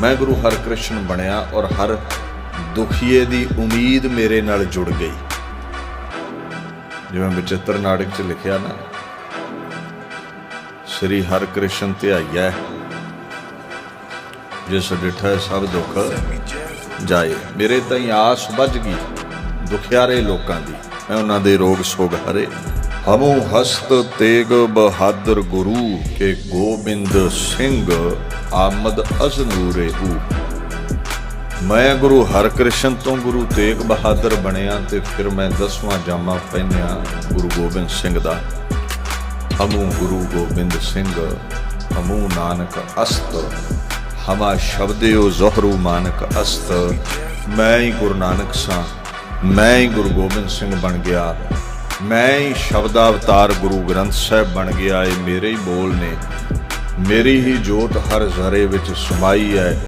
ਮੈਂ ਗੁਰੂ ਹਰਕ੍ਰਿਸ਼ਨ ਬਣਿਆ ਔਰ ਹਰ ਦੁਖੀਏ ਦੀ ਉਮੀਦ ਮੇਰੇ ਨਾਲ ਜੁੜ ਗਈ। ਜਿਵੇਂ ਵਿਚਿੱਤਰ ਨਾਟਕ 'ਚ ਲਿਖਿਆ ਨਾ, ਸ੍ਰੀ ਹਰਕ੍ਰਿਸ਼ਨ ਧਿਆਈਐ, ਜਿਸ ਡਿਠੈ ਸਭ ਦੁੱਖ ਜਾਏ। ਮੇਰੇ ਤਾਂ ਆਸ ਵੱਜ ਗਈ ਦੁਖਿਆਰੇ ਲੋਕਾਂ ਦੀ, ਮੈਂ ਉਹਨਾਂ ਦੇ ਰੋਗ ਸੋਗ ਹਰੇ। ਹਮੂ ਹਸਤ ਤੇਗ ਬਹਾਦਰ ਗੁਰੂ ਕੇ ਗੋਬਿੰਦ ਸਿੰਘ ਆਮਦ ਅਜ਼ਨੂਰੇ ਊ। ਮੈਂ ਗੁਰੂ ਹਰਕ੍ਰਿਸ਼ਨ ਤੋਂ ਗੁਰੂ ਤੇਗ ਬਹਾਦਰ ਬਣਿਆ ਤੇ ਫਿਰ ਮੈਂ ਦਸਵਾਂ ਜਾਮਾ ਪਹਿਨਿਆ ਗੁਰੂ ਗੋਬਿੰਦ ਸਿੰਘ ਦਾ। ਹਮੂ ਗੁਰੂ ਗੋਬਿੰਦ ਸਿੰਘ, ਹਮੂ ਨਾਨਕ ਅਸਤ। ਹਮਾ ਸ਼ਬਦਿਓ ਜ਼ਹਰੂ ਮਾਨਕ ਅਸਤ। ਮੈਂ ਹੀ ਗੁਰੂ ਨਾਨਕ ਸਾਂ, ਮੈਂ ਹੀ ਗੁਰੂ ਗੋਬਿੰਦ ਸਿੰਘ ਬਣ ਗਿਆ। ਮੈਂ ਹੀ ਸ਼ਬਦ ਅਵਤਾਰ ਗੁਰੂ ਗ੍ਰੰਥ ਸਾਹਿਬ ਬਣ ਗਿਆ, ਇਹ ਮੇਰੇ ਹੀ ਬੋਲ ਨੇ। ਮੇਰੀ ਹੀ ਜੋਤ ਹਰ ਜ਼ਰੇ ਵਿੱਚ ਸਮਾਈ ਹੈ।